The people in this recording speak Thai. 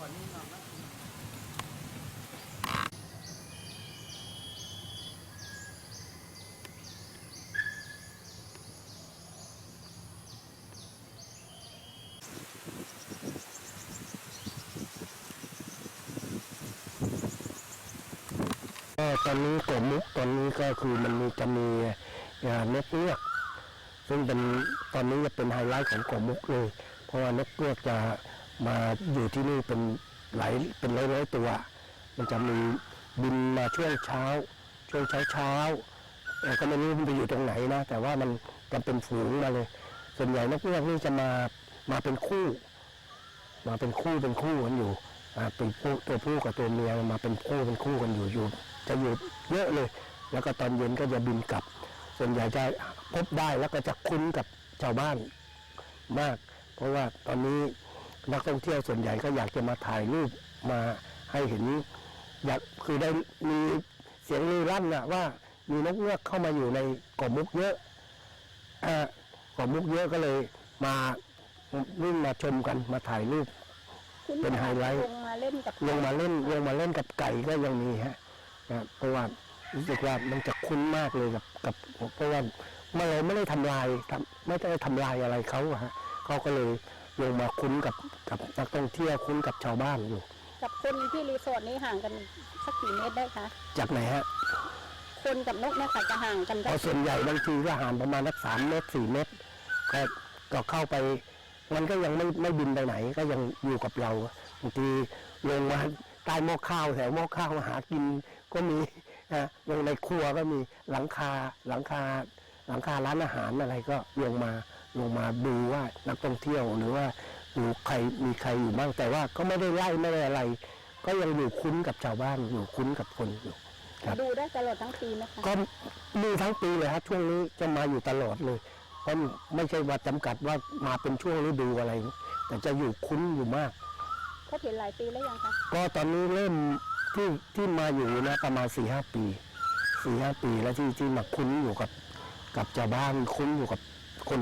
ตอนนี้กบมุกตอนนี้ก็คือมันมีจะมีนกเลือก ซึ่งเป็นตอนนี้จะเป็นไฮไลท์ของกบมุกเลย เพราะว่านกเลือกจะ มาอยู่ที่นี่เป็นหลายเป็นร้อยๆตัว มันจะมีบินมาช่วงเช้า ช่วงเช้าเช้าๆเอ่อก็ไม่รู้มันไปอยู่ตรงไหนนะ แต่ว่ามันจะเป็นฝูงมาเลย ส่วนใหญ่นกเงือกนี่จะมามาเป็นคู่ มาเป็นคู่เป็นคู่กันอยู่เป็นผู้ตัวผู้กับตัวเมียมาเป็นคู่เป็นคู่กันอยู่อยู่ จะอยู่เยอะเลย แล้วก็ตอนเย็นก็จะบินกลับ ส่วนใหญ่จะพบได้แล้วก็จะคุ้นกับชาวบ้านมาก เพราะว่าตอนนี้ นักท่องเที่ยวส่วนใหญ่ก็อยากจะมาถ่ายรูปมาให้เห็นอยากคือได้มีเสียงลือลั่นนะว่ามีนกเงือกเข้ามาอยู่ในเกาะมุกเยอะอ่าเกาะมุกเยอะก็เลย มาวิ่งมาชมกันมาถ่ายรูปคุณเป็นไฮไลท์ลงมาเล่นกับลงมาเล่นลงมาเล่นกับไก่ก็ยังมีฮะนะเพราะว่ารู้สึกว่ามันจะคุ้นมากเลยกับกับเพราะว่าเมื่อเราไม่ได้ทำลายทำไม่ได้ทำลายอะไรเขาอะฮะเขาก็เลย ลงมาคุ้นกับกับนักท่องเที่ยวคุ้นกับชาวบ้านอยู่ กับคนที่รีสอร์ทนี้ห่างกันสักกี่เมตรได้คะจากไหนฮะคนกับนกเนี่ยค่ะจะห่างกันเพได้ราะส่วนใหญ่บางทีก็ห่างประมาณสักสามเมตรสี่เมตรก็ก็เข้าไปมันก็ยังไม่ไม่บินไปไหน ก็ยังอยู่กับเราบางทีลงมาใต้หม้อข้าวแถวหม้อข้าวหากินก็มีนะลงในครัวก็มีหลังคาหลังคาหลังคาร้านอาหารอะไรก็ลงมา ลงมาดูว่านักท่องเที่ยวหรือว่าดูใครมีใครอยู่บ้างแต่ว่าก็ไม่ได้ไล่ไม่ได้อะไร ก็ยังอยู่คุ้นกับชาวบ้านอยู่คุ้นกับคนอยู่ครับดูได้ตลอดทั้งปีไหมคะก็มีทั้งปีเลยฮะช่วงนี้จะมาอยู่ตลอดเลยเพราะไม่ใช่ว่าจำกัดว่ามาเป็นช่วงฤดูอะไร แต่จะอยู่คุ้นอยู่มากเขาเห็นหลายปีแล้วยังคะก็ตอนนี้เริ่มที่ที่มาอยู่นะประมาณสี่ห้าปีสี่ห้าปีแล้วที่ที่มาคุ้นอยู่กับ กับชาวบ้านคุ้นอยู่กับ คน